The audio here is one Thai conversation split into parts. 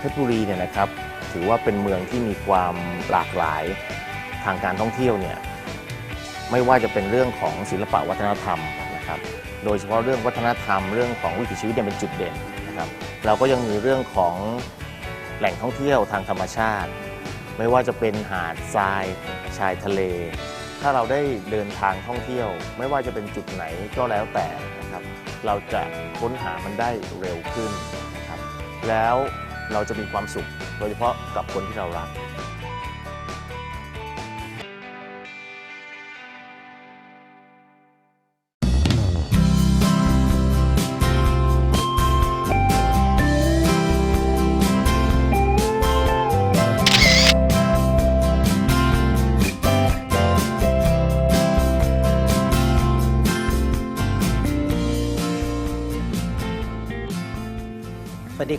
เพชรบุรีเนี่ยนะครับถือว่าเป็นเมืองที่มีความหลากหลายทางการท่องเที่ยวเนี่ยไม่ว่าจะเป็นเรื่องของศิลปะวัฒนธรรมนะครับโดยเฉพาะเรื่องวัฒนธรรมเรื่องของวิถีชีวิตเนี่ยเป็นจุดเด่นนะครับเราก็ยังมีเรื่องของแหล่งท่องเที่ยวทางธรรมชาติ ไม่ว่าจะเป็นหาดทรายชายทะเล ถ้าเราได้เดินทางท่องเที่ยว ไม่ว่าจะเป็นจุดไหนก็แล้วแต่นะครับเราจะค้นหามันได้เร็วขึ้นนะครับแล้ว เราจะมีความสุข โดยเฉพาะกับคนที่เรารัก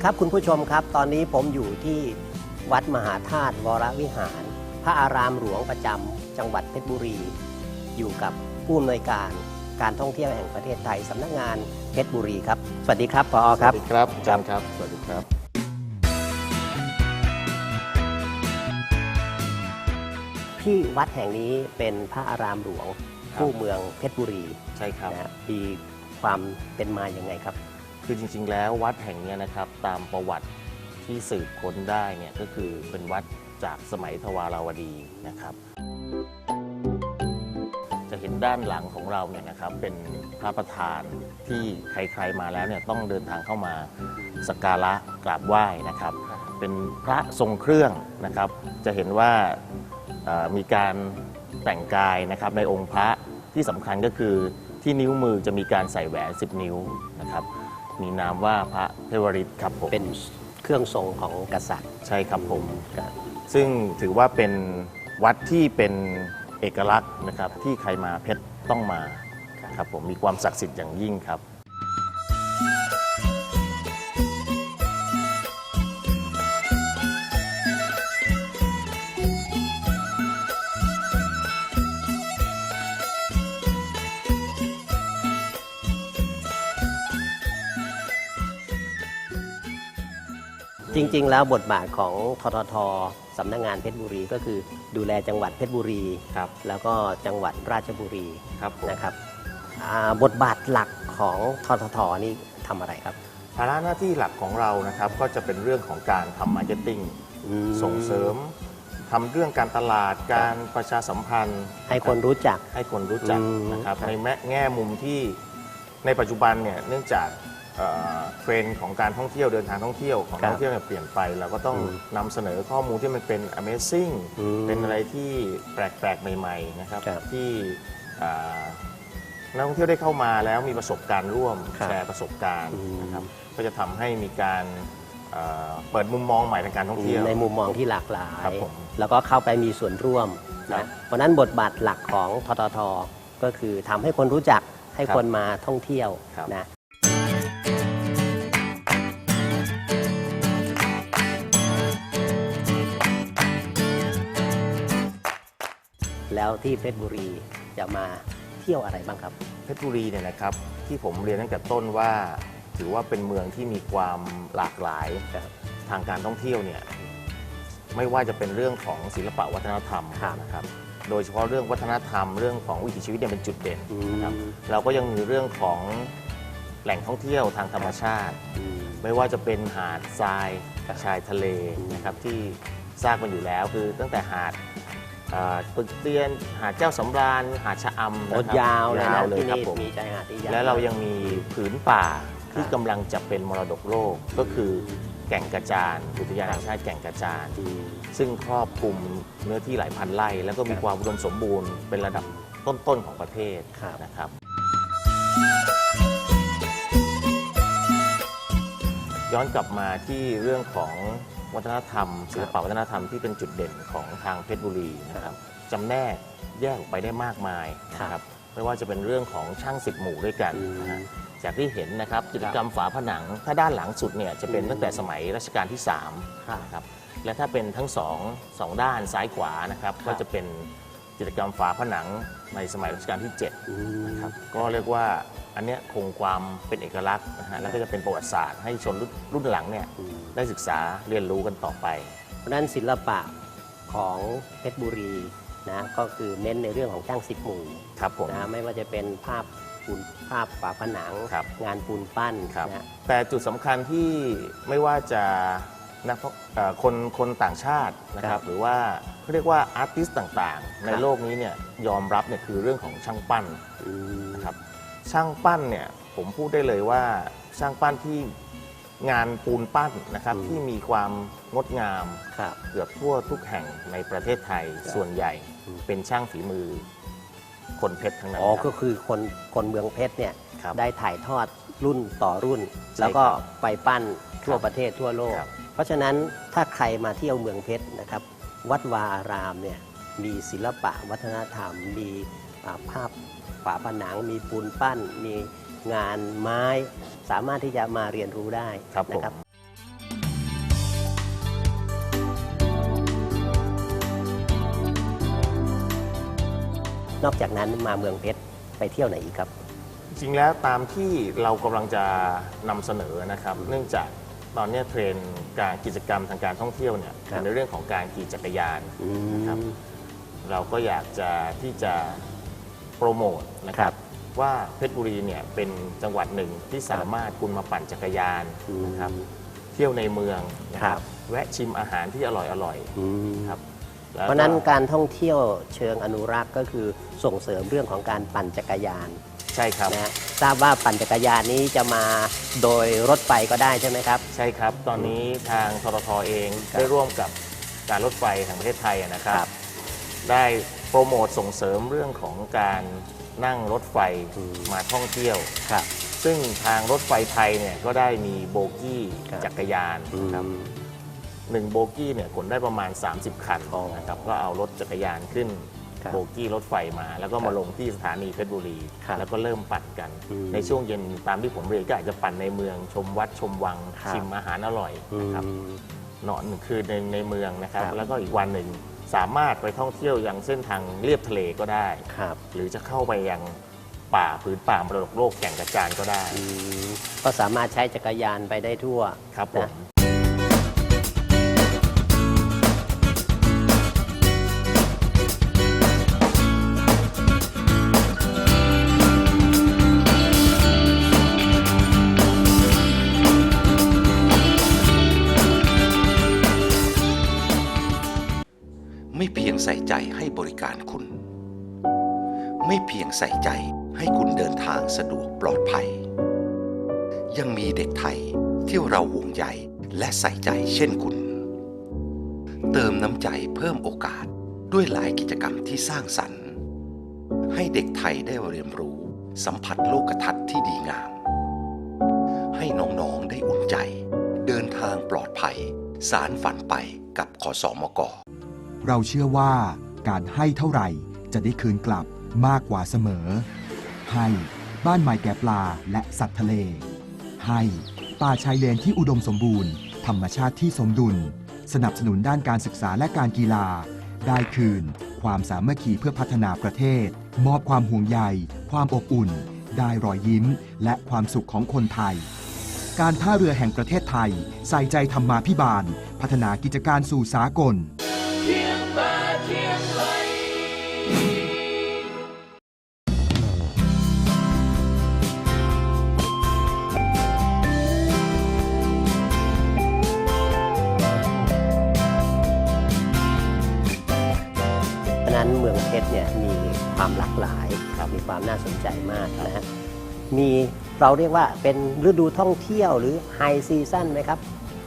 ครับคุณผู้ชมครับ ตอนนี้ผมอยู่ที่วัดมหาธาตุวรวิหาร พระอารามหลวงประจำจังหวัดเพชรบุรี อยู่กับผู้อำนวยการการท่องเที่ยวแห่งประเทศไทยสำนักงานเพชรบุรีครับ สวัสดีครับพอครับสวัสดีครับอาจารย์ครับ สวัสดีครับ ที่วัดแห่งนี้เป็นพระอารามหลวงครับคู่เมืองเพชรบุรีใช่ครับ นะฮะมีความเป็นมาอย่างไงครับ คือจริง ๆ แล้ววัดแห่งนี้นะครับตามประวัติที่สืบค้นได้เนี่ยก็คือเป็นวัดจากสมัยทวาราวดีนะครับ จะเห็นด้านหลังของเราเนี่ยนะครับเป็นพระประธานที่ใครๆมาแล้วเนี่ยต้องเดินทางเข้ามาสักการะกราบไหว้นะครับ เป็นพระทรงเครื่องนะครับ จะเห็นว่ามีการแต่งกายนะครับในองค์พระที่สำคัญก็คือที่นิ้วมือจะมีการใส่แหวน 10 นิ้วนะครับ มีนามว่าพระเทวริตครับผมเป็นเครื่องทรงของกษัตริย์ใช่ครับผม ครับซึ่งถือว่าเป็นวัดที่เป็นเอกลักษณ์นะครับที่ใครมาเพชรต้องมาครับผมมีความศักดิ์สิทธิ์อย่างยิ่งครับ ริง ๆ แล้วบทบาทของทททสำนักงานเพชรบุรีก็คือ ดูแลจังหวัดเพชรบุรี ครับ แล้วก็จังหวัดราชบุรีครับผม นะครับอ่าบทบาทหลักของทททนี่ทำอะไรครับภาระหน้าที่หลักของเรานะครับก็จะเป็นเรื่องของการทำมาร์เก็ตติ้งอืมส่งเสริมทำเรื่องการตลาดการประชาสัมพันธ์ให้คนรู้จัก ให้คนรู้จักอืมนะครับครับ ในแมแง่มุมที่ในปัจจุบันเนี่ยเนื่องจาก เอ่อเทรนด์ของการท่องเที่ยวเดินทางท่องเที่ยวของครับท่องเที่ยวเนี่ยเปลี่ยนไป เราก็ต้องอืมนำเสนอข้อมูลที่มันเป็น Amazing อืมเป็นอะไรที่แปลกๆ ใหม่ๆนะครับครับที่อ่านักท่องเที่ยวได้เข้ามาแล้วมีประสบการณ์ร่วมครับแชร์ประสบการณ์อืม นะครับก็จะทำให้มีการเอ่อเปิดมุมมองใหม่ทางการท่องเที่ยว ในมุมมองที่หลากหลายครับผมแล้วก็เข้าไปมีส่วนร่วมครันะบเพราะฉะนั้นบทบาทหลักของทททก็คือทำให้คนรู้จักให้ครับคนมาท่องเที่ยวครับ นะ แล้วที่เพชรบุรีจะมาเที่ยวอะไรบ้างครับ เพชรบุรีเนี่ยนะครับที่ผมเรียนตั้งแต่ต้นว่า ถือว่าเป็นเมืองที่มีความหลากหลายครับทางการท่องเที่ยวเนี่ยไม่ว่าจะเป็นเรื่องของศิลปะวัฒนธรรมครับนะครับโดยเฉพาะเรื่องวัฒนธรรมเรื่องของวิถีชีวิตเนี่ยเป็นจุดเด่นอืนะครับมเราก็ยังมีเรื่องของแหล่งท่องเที่ยวทางธรรมชาติอืมไม่ว่าจะเป็นหาดทรายครับชายทะเลอืมนะครับที่ทราบกันอยู่แล้วคือตั้งแต่หาด อ่าปึกเตียนหาดเจ้าสำราญหาดชะอำโอ้นะครับยาวเลยยานะวเลยที่ครับนี่ผมมีชายหาดที่ยาวและเรายังมีผืนป่าที่ครับกำลังจะเป็นมรดกโลกก็คือแก่งกระจานอุทยานแห่งชาติแก่งกระจานอืมซึ่งครอบคลุมเนื้อที่หลายพันไร่ แล้วก็มีครับความอุดมสมบูรณ์เป็นระดับต้นๆของประเทศครับนะครับ ย้อนกลับมาที่เรื่องของวัฒนธรรมศิลปะวัฒนธรรมที่เป็นจุดเด่นของทางเพชรบุรีนะครับจำแนกแยกออกไปได้มากมายนะครับไม่ว่าจะเป็นเรื่องของช่างสิบหมู่ด้วยกันอืมนะฮะจากที่เห็นนะครับกิจกรรมฝาผนัง ถ้าด้านหลังสุดเนี่ยจะเป็นอืมตั้งแต่สมัยรัชกาลที่3ครับนะครับและถ้าเป็นทั้งสองสองด้านซ้ายขวานะครับครับก็จะเป็น กิจกรรมฝาผนังในสมัยรัชกาลที่7อืมนะครับก็เรียกว่าอันเนี้ยคงความเป็นเอกลักษณ์นะฮะแล้วก็จะเป็นประวัติศาสตร์ให้ชนรุ่นรุ่นหลังเนี่ยอืมได้ศึกษาเรียนรู้กันต่อไป เพราะฉะนั้นศิลปะของเพชรบุรีนะก็คือเน้นในเรื่องของช่างสิบหมู่ครับผมนะไม่ว่าจะเป็นภาพปูนภาพฝาผนังครับงานปูนปั้นครับนะแต่จุดสำคัญที่ไม่ว่าจะ นักท่องเอ่อคนคนต่างชาตินะครับหรือว่าเขาเรียกว่าอาร์ติสต์ต่างๆ ในโลกนี้เนี่ยยอมรับเนี่ยคือเรื่องของช่างปั้นอืมนะครับช่างปั้นเนี่ยผมพูดได้เลยว่าช่างปั้นที่งานปูนปั้นนะครับที่มีความงดงามครับเกือบทั่วทุกแห่งในประเทศไทยครับส่วนใหญ่อืมเป็นช่างฝีมือ คนเพชรทั้งนั้นอ๋อคก็รับคือคนคนเมืองเพชรเนี่ยครับได้ถ่ายทอดรุ่นต่อรุ่นใช่แล้วก็ครับไปปั้นทั่วครับประเทศทั่วโลกค รับเพราะฉะนั้นถ้าใครมาเที่ยวเมืองเพชรนะครับ วัดวาอารามเนี่ยมีศิลปะวัฒนธรรม มีอ่าภาพฝาผนัง มีปูนปั้น มีงานไม้ สามารถที่จะมาเรียนรู้ได้ครับผมนะครับนอกจากนั้นมาเมืองเพชรไปเที่ยวไหนอีกครับ จริงๆแล้วตามที่เรากำลังจะนำเสนอนะครับ เนื่องจาก ตอนเนี้ยเทรนด์การกิจกรรมทางการท่องเที่ยวเนี่ยครับ ในเรื่องของการขี่จักรยาน อืม ครับ เราก็อยากจะที่จะโปรโมทนะคครัรับบ ว่าเพชรบุรีเนี่ยเป็นจังหวัดหนึ่งที่สามารถคุณมาปั่นจักรยานอืมนะครับเที่ยวในเมืองนะคครัรับ บแวะชิมอาหารที่อร่อยอร่อยอืมๆครับแล้วเพก็ราะฉะนั้นการท่องเที่ยวเชิงอนุรักษ์ก็คือส่งเสริมเรื่องของการปั่นจักรยาน ใช่ครับ นะฮะทราบว่าปั่นจักรยานนี้จะมาโดยรถไฟก็ได้ใช่ไหมครับ ใช่ครับ ตอนนี้ทางทรทเองครับได้ร่วมกับการรถไฟแห่งประเทศไทยอะนะครับ ครับ ได้โปรโมทส่งเสริมเรื่องของการนั่งรถไฟอืมมาท่องเที่ยว ครับ ซึ่งทางรถไฟไทยเนี่ยก็ได้มีโบกี้ครับ จักรยานนะครับหนึ่งโบกี้เนี่ยขนได้ประมาณ 30 คันอ๋อนะครับก็เอารถจักรยานขึ้นครับ โบกี้รถไฟมา แล้วก็ครัมาบลงที่สถานีเพชรบุรีครับแล้วก็เริ่มปั่นกันอืมในช่วงเย็นตามที่ผมเรียนก็อาจจะปั่นในเมืองชมวัดชมวังครับชิมอาหารอร่อยอืนะครับมนอนหนึ่งคืนในในเมืองนะครับครับ แล้วก็อีกวันหนึ่งสามารถไปท่องเที่ยวยังเส้นทางเลียบทะเลก็ได้ครับหรือจะเข้าไปยังป่าผืนป่ามรดกโลกแก่งกระจานก็ได้อืมก็สามารถใช้จักรยานไปได้ทั่วครับผมนะไม่ ที่เราห่วงใยและใส่ใจเช่นคุณ เติมน้ำใจเพิ่มโอกาสด้วยหลายกิจกรรมที่สร้างสรรค์ ให้เด็กไทยได้เรียนรู้สัมผัสโลกทัศน์ที่ดีงาม ให้น้องๆได้อุ่นใจ เดินทางปลอดภัย สารฝันไปกับขอสอมกเราเชื่อว่าการให้เท่าไหร่จะได้คืนกลับมากกว่าเสมอ ให้บ้านใหม่แก่ปลาและสัตว์ทะเล ให้ ป่าชายเลนที่อุดมสมบูรณ์ ธรรมชาติที่สมดุล สนับสนุนด้านการศึกษาและการกีฬา ได้คืน ความสามัคคีเพื่อพัฒนาประเทศ มอบความห่วงใย ความอบอุ่น ได้รอยยิ้ม และความสุขของคนไทย การท่าเรือแห่งประเทศไทย ใส่ใจธรรมาพิบาล พัฒนากิจการสู่สากลเพรา ความน่าสนใจมากนะฮะมีเราเรียกว่าเป็นฤดูท่องเที่ยวหรือไฮซีซั่นไหมครับ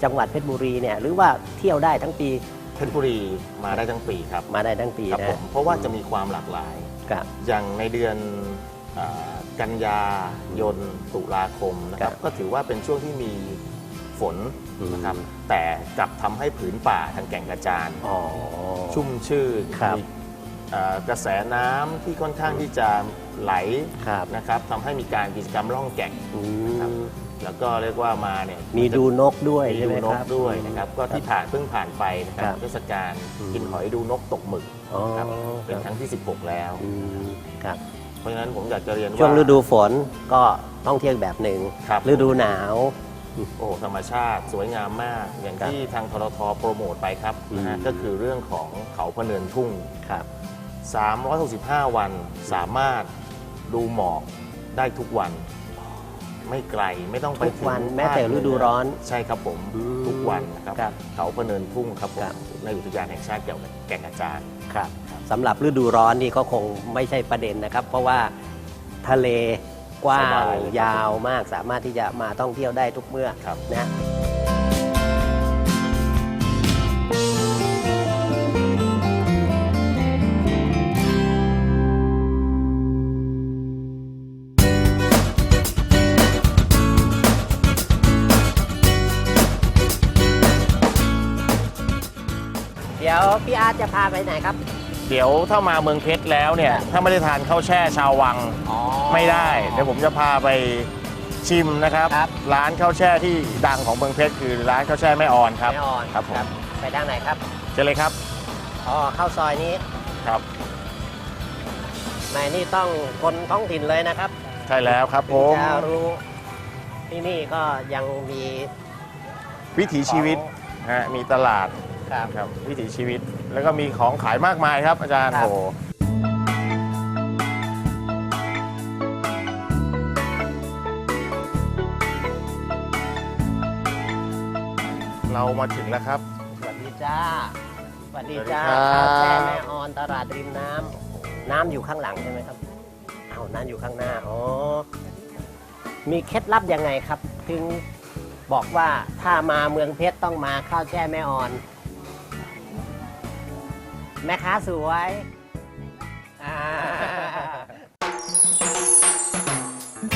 จังหวัดเพชรบุรีเนี่ยหรือว่าเที่ยวได้ทั้งปีเพชรบุรีมาได้ทั้งปีครับมาได้ทั้งปีครับนะผฮะมเพราะว่าจะมีความหลากหลาย ครับอย่างในเดือนอ่ากันยายนตุลาคมนะครับครับ ก็ถือว่าเป็นช่วงที่มีฝนอืมนะครับแต่กลับทำให้ผืนป่าทางแก่งกระจาน อ๋อ ชุ่มชื่นครับมีอ่ากระแสน้ำที่ค่อนข้างที่จะ ไหลครับนะครับทำให้มีการกิจกรรมล่องแก่งอืครับมแล้วก็เรียกว่ามาเนี่ยมีดูนกด้วยมีใช่ไหมดูนคกรับ ด้วยนะครับ ก็ที่ผ่านเพิ่งผ่านไปนะคครัรับบเทศกาลอืม กินหอยดูนกตกหมึกอ๋อครับคเป็นรับครั้งที่ 16 แล้ว อืมครับเพราะฉะนั้นผมอยากจะเรียนว่า ช่วงฤดูฝนก็ท่องเที่ยวแบบหนึ่งครับ ฤดูหนาว โอ้ธรรมชาติสวยงามมาก อย่างครับที่ทางทรทโปรโมทไปครับนะฮะอืม ก็คือเรื่องของเขาพะเนินทุ่ง ครับ365 วันสามารถ ดูหมอกได้ทุกวัน ไม่ไกลไม่ต้องไปทุกถึงวันแม้แต่ฤดูร้อนใช่ครับผมอืมทุกวันนะครับครับเขาพะเนินทุ่งครับผครัมบ ในอุทยานแห่งชาติแก่งแก่งกระจานครับสำหรับฤดูร้อนนี่ก็คงไม่ใช่ประเด็นนะครับ เพราะว่าทะเลกว้าสงบายเลยครับยาวมากสามารถที่จะมาท่องเที่ยวได้ทุกเมื่อครับ นะ ยวพี่อาร์ตจะพาไปไหนครับ เดี๋ยวถ้ามาเมืองเพชรแล้วเนี่ย ถ้าไม่ได้ทานข้าวแช่ชาววังอ๋อ ไม่ได้ เดี๋ยวผมจะพาไปชิมนะครับ ครับ ร้านข้าวแช่ที่ดังของเมืองเพชรคือร้านข้าวแช่แม่ออนครับไม่อ่อนครับผม ไปทางไหนครับเจอเลยครับอ๋อเข้าซอยนี้ครับในนี่ต้องคนท้องถิ่นเลยนะครับใช่แล้วครับผถึงมจะรู้ที่นี่ก็ยังมีวิถีชีวิตฮะมีตลาด ครับครับวิถีชีวิตแล้วก็มีของขายมากมายครับอาจารย์ครับ โอ้เรามาถึงแล้วครับ สวัสดีจ้า สวัสดีจ้าสวัสดีครับ ข้าวแช่แม่ออนตลาดริมน้ำน้ำอยู่ข้างหลังใช่ไหมครับเอาน้ำอยู่ข้างหน้า อ๋อ มีเคล็ดลับยังไงครับ ถึงบอกว่าถ้ามาเมืองเพชรต้องมาข้าวแช่แม่ออน แม่ค้าสวยอ่า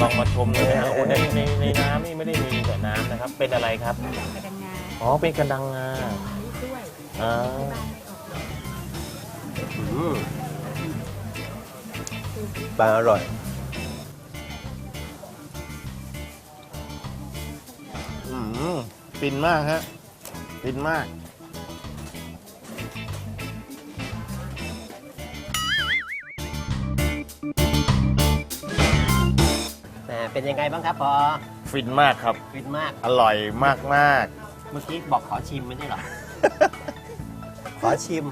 ลองมาชมเลยนะโอ้ในในในน้ำนี่ไม่ได้มีแต่น้ำนะครับ เป็นอะไรครับกระดังงาอ๋อ เป็นกระดังงาด้วยอ่าอืมปลาอร่อย อืมฟินมากฮะฟินมาก เป็นยังไงบ้างครับพอฟินมากครับ ฟินมากอร่อยมากมากเมื่อกี้บอกขอชิมไม่ใช่เหรอ ขอชิม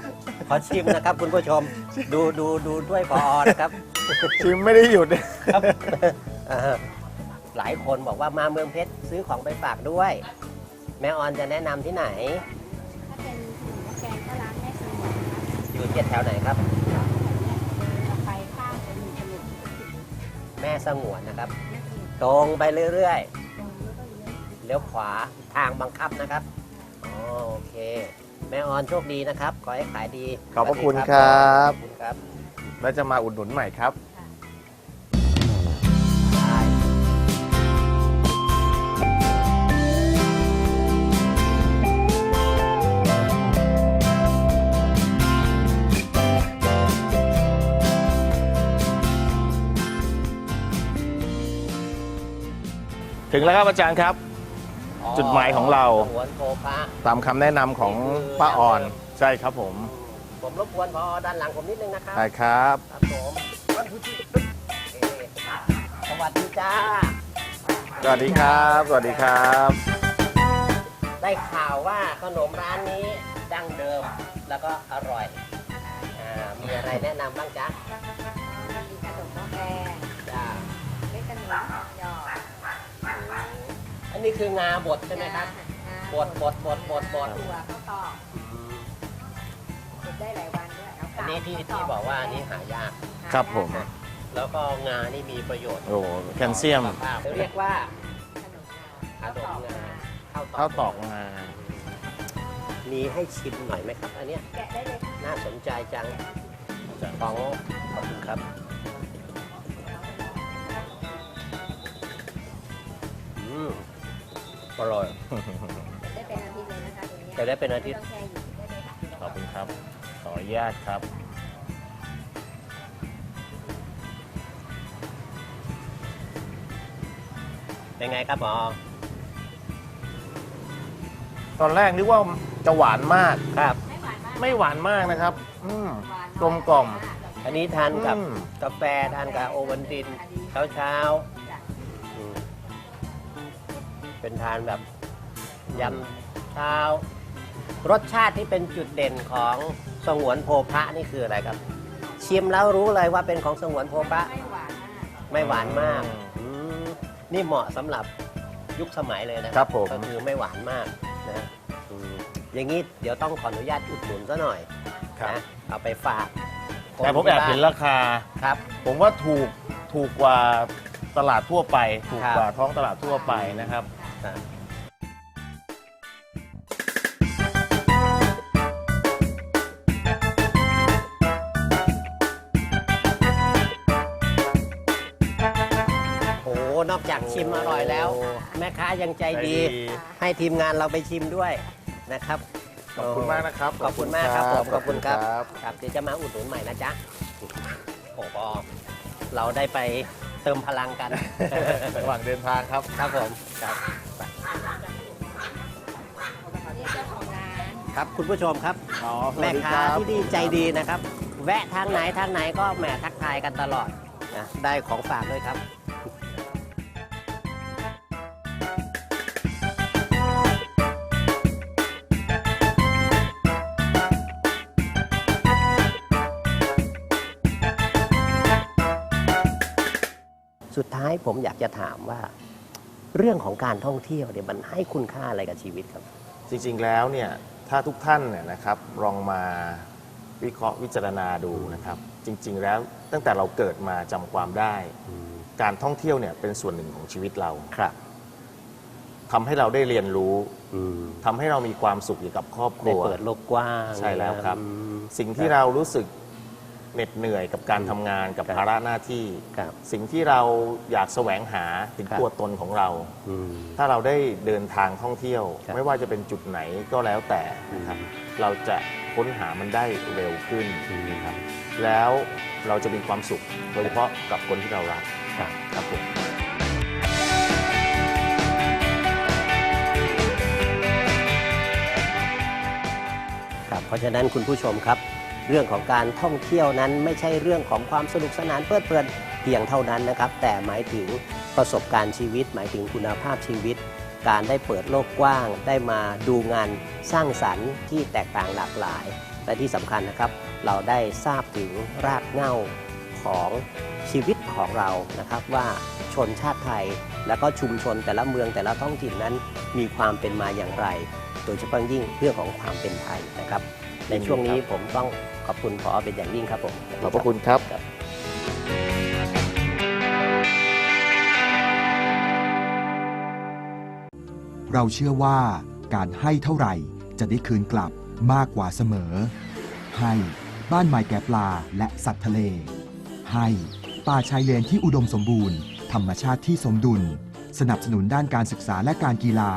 ขอชิมนะครับ คุณผู้ชม ดูดูดูด้วยพอนะครับ ๆชิมไม่ได้หยุด ครับเออหลายคนบอกว่ามาเมืองเพชรซื้อของไปฝากด้วย แม่ออนจะแนะนำที่ไหน ถ้าเป็นหมูแกงก็ร้านแม่สมวนนะอยู่เจ็ดแถวไหนครับเราไปข้างเป็นหมูสมุนแม่สงวนนะครับ แม่สมุน ตรงไปเรื่อยตรงนี้ก็เยอะๆเลี้ยวขวาทางบังคับนะครับอ๋อโอเค แม่ออนโชคดีนะครับ ขอให้ขายดีขอบพระสวัสดีคุณครับ ขอบคุณครับ แล้วจะมาอุดหนุนใหม่ครับ ถึงแล้วครับอาจารย์ครับ จุดหมายของเราสงวนโคพระตามคำแนะนำของป้าออน ใช่ครับผมผมรบกวนพอด้านหลังผมนิดนึงนะครับ ได้ครับ ครับผมเอ๊ะสวัสดีจ้า สวัสดีครับ สวัสดีครับ ได้ข่าวว่าขนมร้านนี้ดั้งเดิมแล้วก็อร่อยอ่ามีอะไรแนะนำบ้างจ๊ะ นนี้คืองาบดใช่ไหมครับ งาบดบดบดบดบด ถั่วข้าวตอกอืมเก็บได้หลายวันด้วยเอาอันนี้ที่ที่บอกว่าอันนี้หายาก ครับผม แล้วก็งานี่มีประโยชน์โอ้แคลเซียมต่อสุขภาพเรียกว่าขนมขนมงาข้าวข้าวตอกงามีให้ชิมหน่อยไหมครับ อันเนี้ยแกะได้เลยน่าสนใจจังของขอบคุณครับอืม อร่อย ได้เป็นอาทิตย์เลยนะคะตัวนี้จะได้เป็นอาทิตย์ ไม่ต้องแช่อยู่ได้เลยค่ะขอบคุณครับ ขออนุญาตครับอเป็นไงครับหมอ ตอนแรกนึกว่าจะหวานมาก ครับ ไม่หวานมากไม่หวานมากนะครับ อืม หวานกลมกล่อมอันนี้ทานกับอืม กาแฟทานกับโอวัลติน เช้าเช้าจ้ะๆอืม เป็นทานแบบยำเช้ารสชาติที่เป็นจุดเด่นของสงวนโพพระนี่คืออะไรครับ ชิมแล้วรู้เลยว่าเป็นของสงวนโพพระไม่หวานมากไม่หวานมากอืมนี่เหมาะสำหรับยุคสมัยเลยนะครับผม ก็คือไม่หวานมากนะอืมอย่างนี้เดี๋ยวต้องขออนุญาตอุดหนุนซะหน่อยครับ นะเอาไปฝากแต่ผมแอบเห็นราคา ครับ ผมว่าถูกถูกกว่าตลาดทั่วไป ถูกครับกว่าท้องตลาดทั่วไปนะครับครับ โอ้โหนอกจากชิมอร่อยแล้ว โอ้แม่ค้ายังใจดี ใจดี ให้ทีมงานเราไปชิมด้วยนะครับ ขอบคุณมากนะครับ ขอบคุณมากครับผมขอบคุณครับครับครับเดี๋ยวจะมาอุดหนุนใหม่นะจ๊ะโอ้โหเราได้ไป เติมพลังกัน ระหว่างเดินทางครับ ครับผมครับนี่เจ้าของร้านครับคุณผู้ชมครับ อ๋อสวัแม่สดีค้ารับที่นี่ใจดีนะครับ แวะทางไหนทางไหนก็แหมทักทายกันตลอดนะได้ของฝากด้วยครับ สุดท้ายผมอยากจะถามว่า เรื่องของการท่องเที่ยวเนี่ยมันให้คุณค่าอะไรกับชีวิตครับ จริงๆแล้วเนี่ยถ้าทุกท่านเนี่ยนะครับลองมาวิเคราะห์วิจารณาดูนะครับ จริง ๆ แล้วตั้งแต่เราเกิดมาจำความได้ การท่องเที่ยวเนี่ยเป็นส่วนหนึ่งของชีวิตเราครับทำให้เราได้เรียนรู้อืมทำให้เรามีความสุขอยู่กับครอบคได้รัวเปิดโลกกว้างใช่แล้วครับอืมสิ่งที่เรารู้สึก เหน็ดเหนื่อยกับการทำงานกับครับภาระหน้าที่ ครับ สิ่งที่เราอยากแสวงหาถึงครับ ตัวตนของเรา อืม ถ้าเราได้เดินทางท่องเที่ยว ครับ ไม่ว่าจะเป็นจุดไหนก็แล้วแต่นะครับ เราจะค้นหามันได้เร็วขึ้นนะครับแล้วเราจะมีความสุข โดยเฉพาะกับคนที่เรารักครับ ครับผม ครับเพราะฉะนั้นคุณผู้ชมครับ เรื่องของการท่องเที่ยวนั้นไม่ใช่เรื่องของความสนุกสนานเพลิดเพลินเพียงเท่านั้นนะครับ แต่หมายถึงประสบการณ์ชีวิต หมายถึงคุณภาพชีวิต การได้เปิดโลกกว้าง ได้มาดูงานสร้างสรรค์ที่แตกต่างหลากหลาย และที่สำคัญนะครับ เราได้ทราบถึงรากเหง้าของชีวิตของเรานะครับว่าชนชาติไทย และก็ชุมชนแต่ละเมืองแต่ละท้องถิ่นนั้น มีความเป็นมาอย่างไร โดยเฉพาะยิ่งเรื่องของความเป็นไทยนะครับ ในช่วงนี้ผมต้อง ขอบคุณพอเป็นอย่างยิ่งครับผมขอบพระคุณครับครับเราเชื่อว่าการให้เท่าไหร่จะได้คืนกลับมากกว่าเสมอ ให้บ้านใหม่แก่ปลาและสัตว์ทะเล ให้ป่าชายเลนที่อุดมสมบูรณ์ ธรรมชาติที่สมดุล สนับสนุนด้านการศึกษาและการกีฬา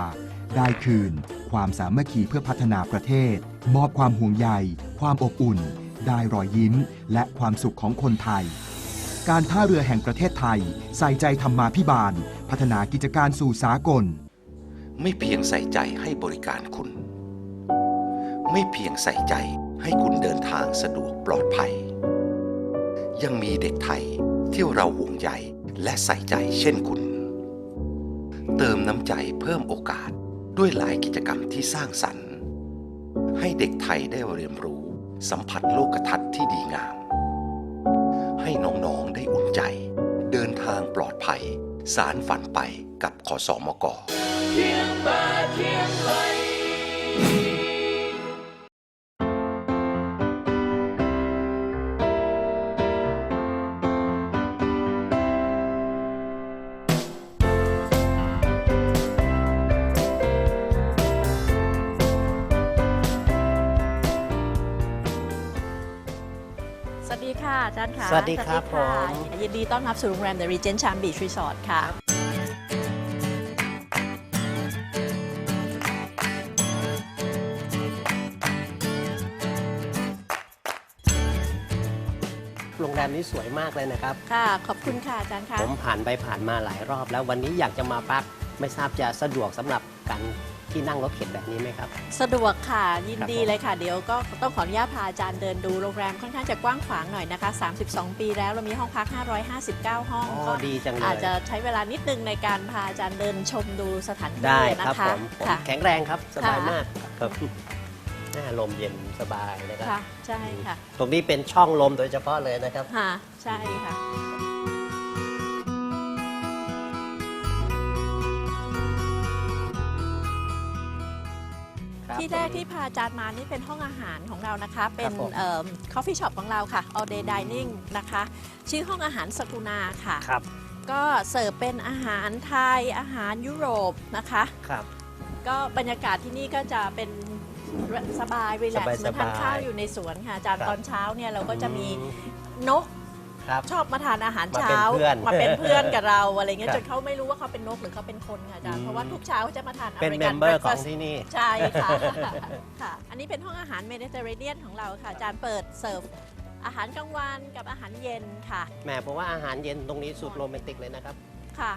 ได้คืน ความสามัคคีเพื่อพัฒนาประเทศ มอบความห่วงใย ความอบอุ่น ได้รอยยิ้ม และความสุขของคนไทย การท่าเรือแห่งประเทศไทย ใส่ใจธรรมาภิบาล พัฒนากิจการสู่สากล ไม่เพียงใส่ใจให้บริการคุณ ไม่เพียงใส่ใจให้คุณเดินทางสะดวกปลอดภัย ยังมีเด็กไทยที่เราห่วงใยและใส่ใจเช่นคุณ เติมน้ำใจเพิ่มโอกาสด้วยหลายกิจกรรมที่สร้างสรรค์ ให้เด็กไทยได้เรียนรู้ สัมผัสโลกทัศน์ที่ดีงาม ให้น้องๆได้อุ่นใจ เดินทางปลอดภัย สารฝันไปกับขอสอมกส สวัสดีครับสวัสดีค่ะผม ยินดีต้อนรับสู่โรงแรม The Regent Cham Beach Resort ค่ะโรงแรมนี้สวยมากเลยนะครับ ค่ะ ขอบคุณค่ะอาจารย์ค่ะ ผมผ่านไปผ่านมาหลายรอบแล้ววันนี้อยากจะมาพัก ไม่ทราบจะสะดวกสำหรับการ ที่นั่งรถเข็นแบบนี้ไหมครับ สะดวกค่ะยินครับดีผมเลยค่ะ เดี๋ยวก็ต้องขออนุญาตพาอาจารย์เดินดูโรงแรมค่อนข้างจะกว้างขวางหน่อยนะคะ 32 ปีแล้วเรามีห้องพัก 559 ห้องอ๋อก็ดีจังเลยอาจจะใช้เวลานิดนึงในการพาอาจารย์เดินชมดูสถานที่ได้นะครับคะผมผมค่ะแข็งแรงครับสบายค่ะมากครับน่าลมเย็นสบายนะครับค่ะใช่ค่ะ ตรงนี้เป็นช่องลมโดยเฉพาะเลยนะครับค่ะใช่ค่ะ ที่แรกที่พาอาจารย์มานี่เป็นห้องอาหารของเรานะคะ เป็นผม คอฟฟี่ช็อปของเราค่ะ all day dining นะคะ ชื่อห้องอาหารสกุณาค่ะ ครับก็เสิร์ฟเป็นอาหารไทยอาหารยุโรปนะคะ ครับ ก็บรรยากาศที่นี่ก็จะเป็นสบายรีแลกซ์เหมือนทานข้าวอยู่ในสวนค่ะอาจารย์ครับ ตอนเช้าเนี่ยเราก็จะมีนก ครับชอบมาทานอาหารมาเป็นเช้าเพื่อนมาเป็นเพื่อนกับเราอะไรเงี้ยครับจนเขาไม่รู้ว่าเขาเป็นนกหรือเขาเป็นคนค่ะอาจารอืย์มเพราะว่าทุกเช้าเขาจะมาทานเป็นเม American มเบอร์ของ breakfast ที่นี่ใช่ค่ะค่ะ อันนี้เป็นห้องอาหารเมดิเตอร์เรเนียนของเราค่ะอาจารย์เปิดเสิร์ฟอาหารกลางวันกับอาหารเย็นค่ะแหมผมว่าอาหารเย็นตรงนี้สุดโรแมนติกเลยนะครับค่ะ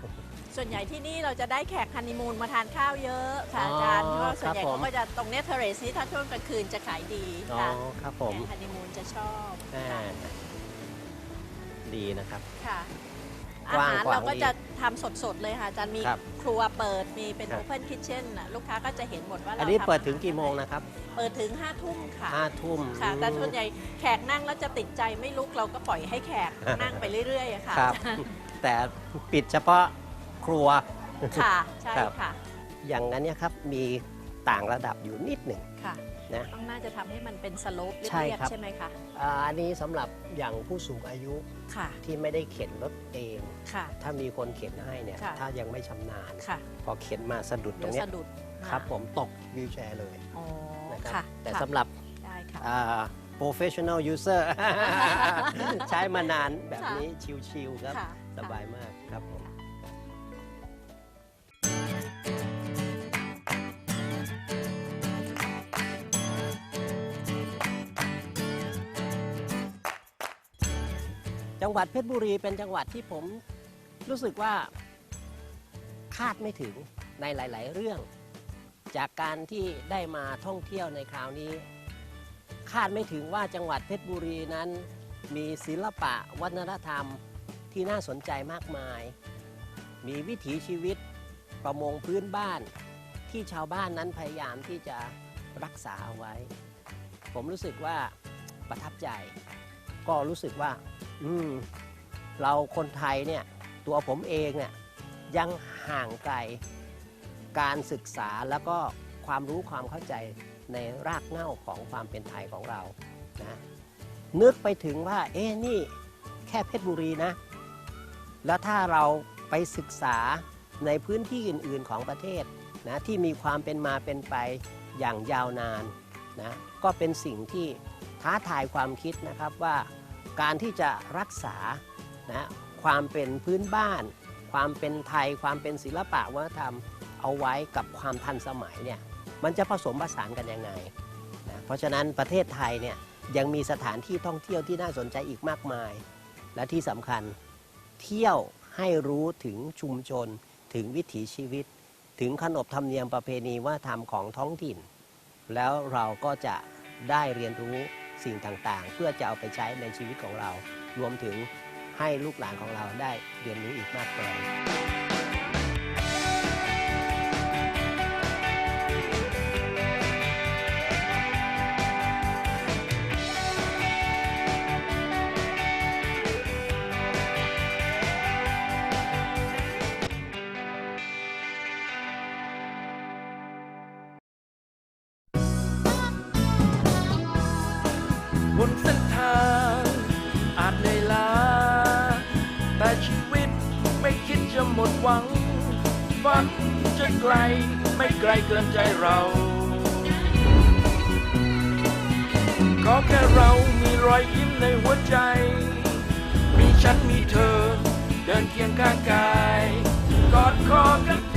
ส่วนใหญ่ที่นี่เราจะได้แขกฮันนีมูนมาทานข้าวเยอะค่ะอาจารย์อ๋อเพราะว่าส่วนใหญ่ครับผมเขาก็จะตรงเนี้เทเรสนี้ถ้าช่วงกลางคืนจะขายดีอ๋อค่ะครับผมแขกฮันนีมูนจะชอบแหมค่ะ ดีนะครับ ค่ะกอาว้างหารกว้างเราก็ดีจะทำสดๆเลยค่ะอาจารย์มีครับครัวเปิดมีเป็นครับโอเพนคิทเช่นลูกค้าก็จะเห็นหมดว่าเราอันนี้ทำเปิดถึงอาหารกี่โมงนะครับเปิดถึง5ทุ่มค่ะ ห้าทุ่ม ค่ะ แต่อืมส่วนใหญ่แขกนั่งแล้วจะติดใจไม่ลุกเราก็ปล่อยให้แขกนั่งไปเรื่อยๆอะค่ะ ครับ แต่ปิดเฉพาะครัว ค่ะ ใช่ครับ ค่ะ อย่างนั้นเนี่ยครับมีต่างระดับอยู่นิดหนึ่ง ค่ะ นะต้องน่าจะทำให้มันเป็นสโลปใช่เรียบครับๆใช่ไหมคะอ่าอันนี้สำหรับอย่างผู้สูงอายุค่ะที่ไม่ได้เข็นรถเองค่ะถ้ามีคนเข็นให้เนี่ยค่ะถ้ายังไม่ชำนาญค่ะพอเข็นมาสะดุดตเดี๋รยวงเนี้ยสะดุดครับผมตกวิวแชร์เลยอ๋อนะครับค่ะแต่ค่ะสำหรับได้ค่ะอ่า professional user ใช้มานานแบบค่ะนี้ชิวๆครับค่ะสบายมากครับ งหวัดเพชรบุรีเป็นจังหวัดที่ผมรู้สึกว่าคาดไม่ถึงในหลาย ๆ เรื่อง จากการที่ได้มาท่องเที่ยวในคราวนี้ คาดไม่ถึงว่าจังหวัดเพชรบุรีนั้น มีศิลปะวัฒนธรรมที่น่าสนใจมากมาย มีวิถีชีวิตประมงพื้นบ้าน ที่ชาวบ้านนั้นพยายามที่จะรักษาเอาไว้ ผมรู้สึกว่าประทับใจ ก็รู้สึกว่า อืม เราคนไทยเนี่ย ตัวผมเองเนี่ยยังห่างไกลการศึกษาแล้วก็ความรู้ความเข้าใจในรากเหง้าของความเป็นไทยของเรานะนึกไปถึงว่า เอ๊นี่แค่เพชรบุรีนะ แล้วถ้าเราไปศึกษาในพื้นที่อื่น ๆของประเทศนะที่มีความเป็นมาเป็นไปอย่างยาวนานนะก็เป็นสิ่งที่ ท้าทายความคิดนะครับว่าการที่จะรักษานะความเป็นพื้นบ้าน ความเป็นไทย ความเป็นศิลปะวัฒนธรรมเอาไว้กับความทันสมัยเนี่ยมันจะผสมผสานกันยังไงนะเพราะฉะนั้นประเทศไทยเนี่ยยังมีสถานที่ท่องเที่ยวที่น่าสนใจอีกมากมาย และที่สำคัญเที่ยวให้รู้ถึงชุมชน ถึงวิถีชีวิต ถึงขนบธรรมเนียมประเพณีวัฒนธรรมของท้องถิ่น แล้วเราก็จะได้เรียนรู้ สิ่งต่างๆ เพื่อจะเอาไปใช้ในชีวิตของเรา รวมถึงให้ลูกหลานของเราได้เรียนรู้อีกมากมาย หมดหวัง ฝันจะไกลไม่ไกลเกินใจเราก็แค่เรามีรอยยิ้มในหัวใจ มีฉันมีเธอ เดินเคียงข้างกาย กอดคอกัน